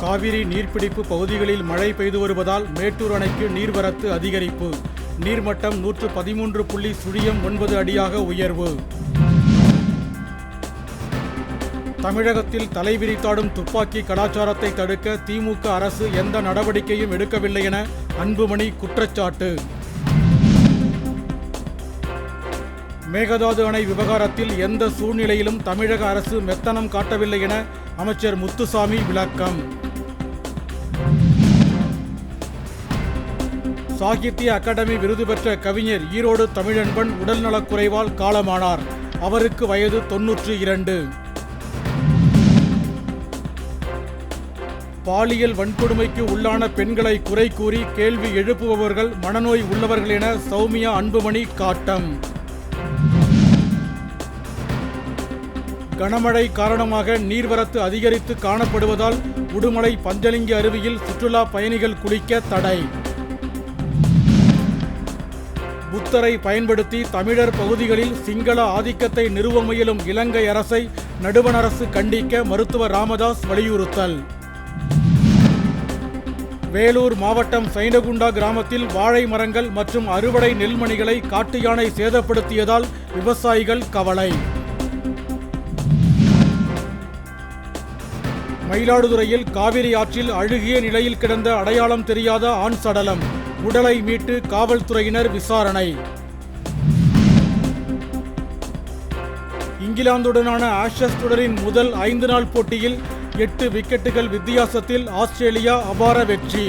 காவிரி நீர்பிடிப்பு பகுதிகளில் மழை பெய்து வருவதால் மேட்டூர் அணைக்கு நீர்வரத்து அதிகரிப்பு. நீர்மட்டம் நூற்று பதிமூன்று புள்ளி சுழியம் ஒன்பது அடியாக உயர்வு. தமிழகத்தில் தலைவிரித்தாடும் துப்பாக்கி கலாச்சாரத்தை தடுக்க திமுக அரசு எந்த நடவடிக்கையும் எடுக்கவில்லை என அன்புமணி குற்றச்சாட்டு. மேகதாது அணை விவகாரத்தில் எந்த சூழ்நிலையிலும் தமிழக அரசு மெத்தனம் காட்டவில்லை என அமைச்சர் முத்துசாமி விளக்கம். சாகித்ய அகாடமி விருது பெற்ற கவிஞர் ஈரோடு தமிழன்பன் உடல்நலக்குறைவால் காலமானார். அவருக்கு வயது தொன்னூற்று இரண்டு. பாலியல் வன்கொடுமைக்கு உள்ளான பெண்களை குறை கூறி கேள்வி எழுப்புபவர்கள் மனநோய் உள்ளவர்கள் என சௌமியா அன்புமணி காட்டம். கனமழை காரணமாக நீர்வரத்து அதிகரித்து காணப்படுவதால் உடுமலை பஞ்சலிங்கி அருவியில் சுற்றுலா பயணிகள் குளிக்க தடை. புத்தரை பயன்படுத்தி தமிழர் பகுதிகளில் சிங்கள ஆதிக்கத்தை நிறுவ முயலும் இலங்கை அரசை நடுவண் அரசு கண்டிக்க மருத்துவர் ராமதாஸ் வலியுறுத்தல். வேலூர் மாவட்டம் சைனகுண்டா கிராமத்தில் வாழை மரங்கள் மற்றும் அறுவடை நெல்மணிகளை காட்டு யானை சேதப்படுத்தியதால் விவசாயிகள் கவலை. மயிலாடுதுறையில் காவிரி ஆற்றில் அழுகிய நிலையில் கிடந்த அடையாளம் தெரியாத ஆண் சடலம் உடலை மீட்டு காவல்துறையினர் விசாரணை. இங்கிலாந்துடனான ஆஷஸ் தொடரின் முதல் ஐந்து நாள் போட்டியில் எட்டு விக்கெட்டுகள் வித்தியாசத்தில் ஆஸ்திரேலியா அபார வெற்றி.